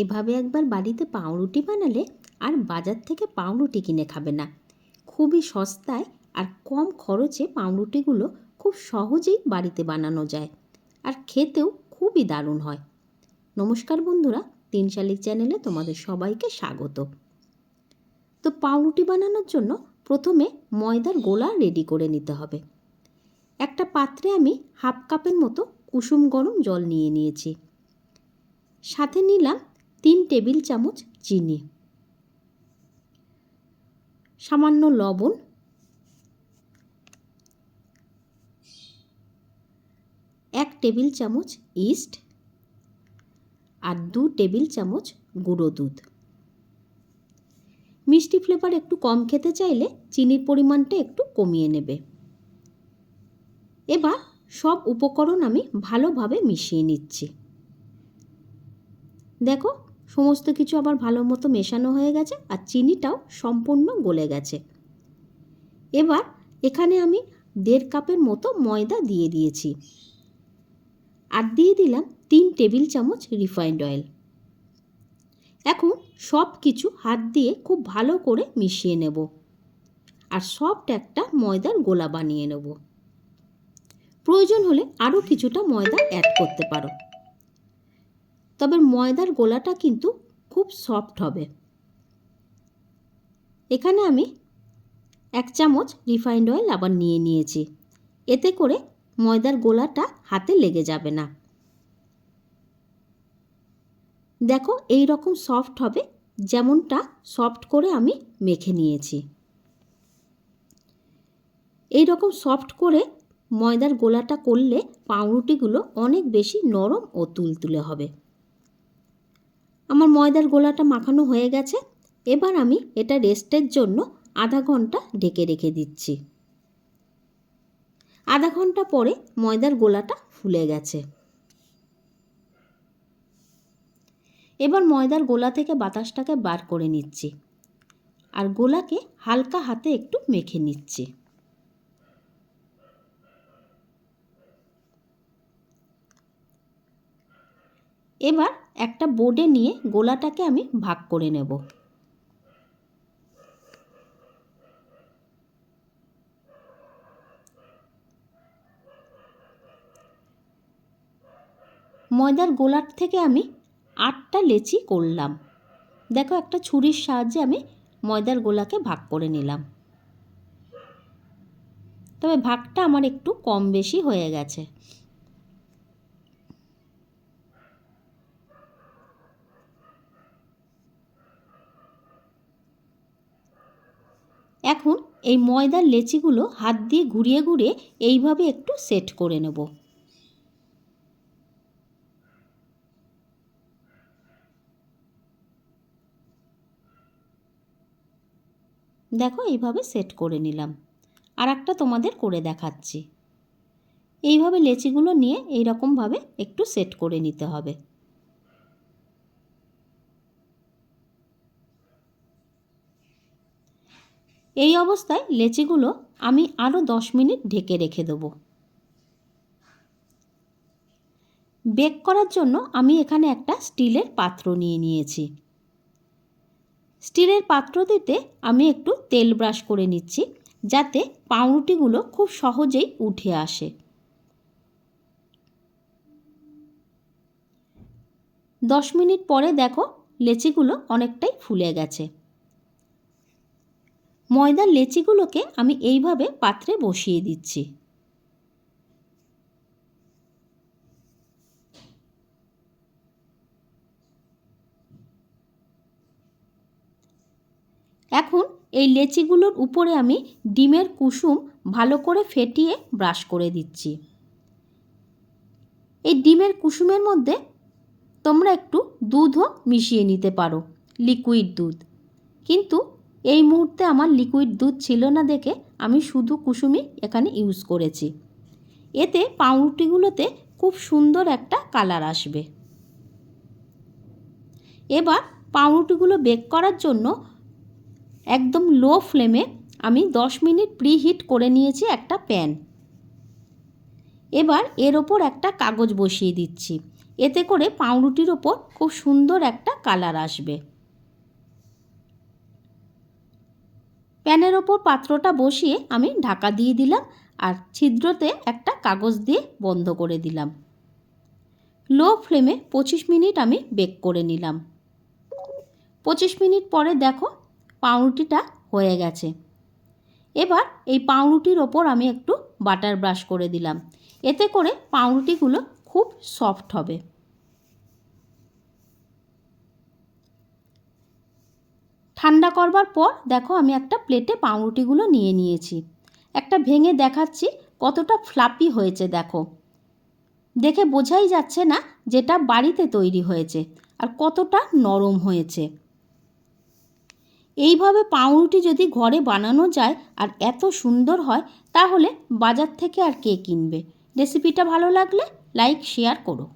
এভাবে একবার বাড়িতে পাউরুটি বানালে আর বাজার থেকে পাউরুটি কিনে খাবে না। খুবই সস্তায় আর কম খরচে পাউরুটিগুলো খুব সহজেই বাড়িতে বানানো যায় আর খেতেও খুবই দারুণ হয়। নমস্কার বন্ধুরা, তিন শালিক চ্যানেলে তোমাদের সবাইকে স্বাগত। তো পাউরুটি বানানোর জন্য প্রথমে ময়দার গোলা রেডি করে নিতে হবে। একটা পাত্রে আমি হাফ কাপের মতো কুসুম গরম জল নিয়ে নিয়েছি। সাথে নিলাম তিন টেবিল চামচ চিনি। সামান্য লবণ। এক টেবিল চামচ ইস্ট। আর দু টেবিল চামচ গুঁড়ো দুধ। মিষ্টি ফ্লেভার একটু কম খেতে চাইলে চিনির পরিমাণটা একটু কমিয়ে নেবে। এবার সব উপকরণ আমি ভালোভাবে মিশিয়ে নিচ্ছি। দেখো সমস্ত কিছু আবার ভালো মতো মেশানো হয়ে গেছে আর চিনিটাও সম্পূর্ণ গলে গেছে। এবার এখানে আমি দেড় কাপের মতো ময়দা দিয়ে দিয়েছি। আর দিয়ে দিলাম তিন টেবিল চামচ রিফাইন্ড অয়েল। এখন সব কিছু হাত দিয়ে খুব ভালো করে মিশিয়ে নেব। আর সফট একটা ময়দার গোলা বানিয়ে নেব। প্রয়োজন হলে আরও কিছুটা ময়দা অ্যাড করতে পারো। তবে ময়দার গোলাটা কিন্তু খুব সফট হবে। এখানে আমি এক চামচ রিফাইন্ড অয়েল আবার নিয়ে নিয়েছি। এতে করে ময়দার গোলাটা হাতে লেগে যাবে না। দেখো এই রকম সফট হবে যেমনটা সফট করে আমি মেখে নিয়েছি। এই রকম সফট করে ময়দার গোলাটা করলে পাউরুটিগুলো অনেক বেশি নরম ও তুলতুলে হবে। আমার ময়দার গোলাটা মাখানো হয়ে গেছে। এবার আমি এটা রেস্টের জন্য আধা ঘণ্টা ঢেকে রেখে দিচ্ছি। আধা ঘণ্টা পরে ময়দার গোলাটা ফুলে গেছে। এবার ময়দার গোলা থেকে বাতাসটাকে বার করে নিচ্ছি। আর গোলাকে হালকা হাতে একটু মেখে নিচ্ছি। এবার একটা বোর্ডে নিয়ে গোলাটাকে আমি ভাগ করে নেব। ময়দার গোলার থেকে আমি আটটা লেচি করলাম। দেখো একটা ছুরির সাহায্যে আমি ময়দার গোলাকে ভাগ করে নিলাম। তবে ভাগটা আমার একটু কম বেশি হয়ে গেছে। এখন এই ময়দার লেচিগুলো হাত দিয়ে ঘুরিয়ে ঘুরিয়ে এইভাবে একটু সেট করে নেব। দেখো এইভাবে সেট করে নিলাম। আর একটা তোমাদের করে দেখাচ্ছি। এইভাবে লেচিগুলো নিয়ে এই রকমভাবে একটু সেট করে নিতে হবে। এই অবস্থায় লেচিগুলো আমি আরও দশ মিনিট ঢেকে রেখে দেবো। বেক করার জন্য আমি এখানে একটা স্টিলের পাত্র নিয়ে নিয়েছি। স্টিলের পাত্রটিতে আমি একটু তেল ব্রাশ করে নিচ্ছি, যাতে পাউরুটিগুলো খুব সহজেই উঠে আসে। দশ মিনিট পরে দেখো লেচিগুলো অনেকটাই ফুলে গেছে। ময়দার লেচিগুলোকে আমি এইভাবে পাত্রে বসিয়ে দিচ্ছি। এখন এই লেচিগুলোর উপরে আমি ডিমের কুসুম ভালো করে ফেটিয়ে ব্রাশ করে দিচ্ছি। এই ডিমের কুসুমের মধ্যে তোমরা একটু দুধও মিশিয়ে নিতে পারো লিকুইড দুধ। কিন্তু এই মুহূর্তে আমার লিকুইড দুধ ছিল না দেখে আমি শুধু কুসুমই এখানে ইউজ করেছি। এতে পাউরুটিগুলোতে খুব সুন্দর একটা কালার আসবে। এবার পাউরুটিগুলো বেক করার জন্য একদম লো ফ্লেমে আমি 10 মিনিট প্রিহিট করে নিয়েছি একটা প্যান এবার এর ওপর একটা কাগজ বসিয়ে দিচ্ছি। এতে করে পাউরুটির ওপর খুব সুন্দর একটা কালার আসবে। প্যানের ওপর পাত্রটা বসিয়ে আমি ঢাকা দিয়ে দিলাম আর ছিদ্রতে একটা কাগজ দিয়ে বন্ধ করে দিলাম। লো ফ্লেমে পঁচিশ মিনিট আমি বেক করে নিলাম। পঁচিশ মিনিট পরে দেখো পাউরুটিটা হয়ে গেছে। এবার এই পাউরুটির ওপর আমি একটু বাটার ব্রাশ করে দিলাম। এতে করে পাউরুটিগুলো খুব সফট হবে। ঠান্ডা করবার পর দেখো আমি একটা প্লেটে পাউরুটিগুলো নিয়ে নিয়েছি। একটা ভেঙে দেখাচ্ছি কতটা ফ্লাপি হয়েছে দেখো। দেখে বোঝাই যাচ্ছে না যেটা বাড়িতে তৈরি হয়েছে আর কতটা নরম হয়েছে। এইভাবে পাউরুটি যদি ঘরে বানানো যায় আর এত সুন্দর হয় তাহলে বাজার থেকে আর কে কিনবে? রেসিপিটা ভালো লাগলে লাইক, শেয়ার করো।